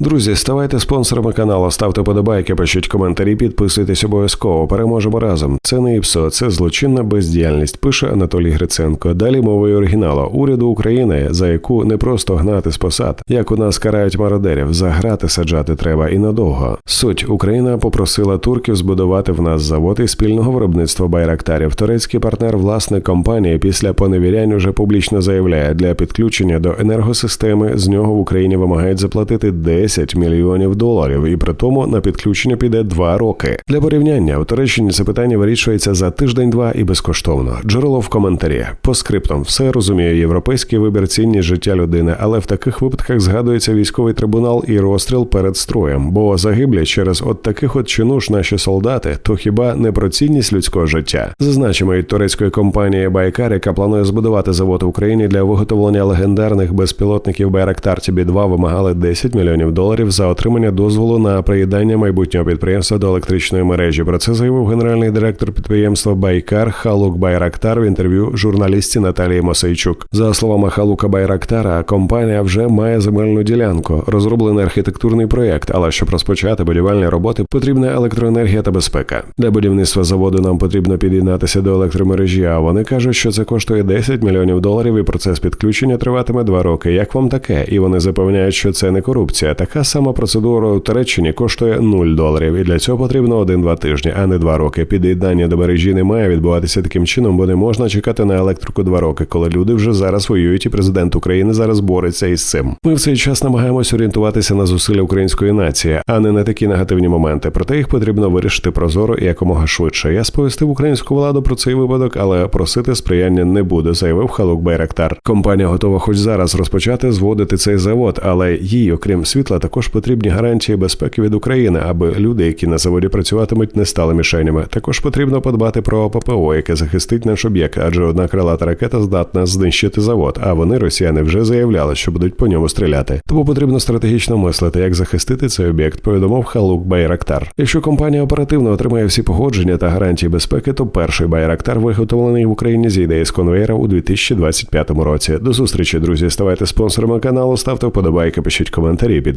Друзі, ставайте спонсорами каналу, ставте подобайки, пишіть коментарі, підписуйтесь обов'язково. Переможемо разом. Це не ІПСО, це злочинна бездіяльність. Пише Анатолій Гриценко. Далі мовою оригіналу уряду України, за яку не просто гнати з посад, як у нас карають мародерів, за грати саджати треба і надовго. Суть Україна попросила турків збудувати в нас завод із спільного виробництва байрактарів. Турецький партнер, власник компанії, після поневірянь уже публічно заявляє, для підключення до енергосистеми з нього в Україні вимагають заплатити 10 мільйонів доларів, і при тому на підключення піде 2 роки. Для порівняння у Туреччині це питання вирішується за тиждень-два і безкоштовно. Джерело в коментарі. По скриптам все розумію, європейський вибір цінність життя людини, але в таких випадках згадується військовий трибунал і розстріл перед строєм. Бо загиблі через от таких от чинуш наші солдати, то хіба не про цінність людського життя? Зазначимо від турецької компанії Байкар, яка планує збудувати завод в Україні для виготовлення легендарних безпілотників Байрактар тб 2 вимагали 10 мільйонів доларів за отримання дозволу на приєднання майбутнього підприємства до електричної мережі. Про це заявив генеральний директор підприємства Байкар Халук Байрактар в інтерв'ю журналісті Наталії Мосейчук. За словами Халука Байрактара, компанія вже має земельну ділянку, розроблений архітектурний проєкт. Але щоб розпочати будівельні роботи, потрібна електроенергія та безпека. Для будівництва заводу нам потрібно під'єднатися до електромережі. А вони кажуть, що це коштує 10 мільйонів доларів, і процес підключення триватиме два роки. Як вам таке? І вони запевняють, що це не корупція. Така сама процедура у Туреччині коштує 0 доларів, і для цього потрібно 1-2 тижні, а не 2 роки. Під'єднання до мережі не має відбуватися таким чином, бо не можна чекати на електрику 2 роки, коли люди вже зараз воюють, і президент України зараз бореться із цим. Ми в цей час намагаємось орієнтуватися на зусилля української нації, а не на такі негативні моменти. Проте їх потрібно вирішити прозоро і якомога швидше. Я сповістив українську владу про цей випадок, але просити сприяння не буде, заявив Халук Байрактар. Компанія готова хоч зараз розпочати зводити цей завод, але їй, окрім світла, також потрібні гарантії безпеки від України, аби люди, які на заводі працюватимуть, не стали мішенями. Також потрібно подбати про ППО, яке захистить наш об'єкт, адже одна крилата ракета здатна знищити завод. А вони, росіяни, вже заявляли, що будуть по ньому стріляти. Тому потрібно стратегічно мислити, як захистити цей об'єкт. Повідомив Халук Байрактар. Якщо компанія оперативно отримає всі погодження та гарантії безпеки, то перший Байрактар виготовлений в Україні зійде із конвейера у 2025 році. До зустрічі, друзі. Ставайте спонсорами каналу, ставте вподобайки, пишіть коментарі,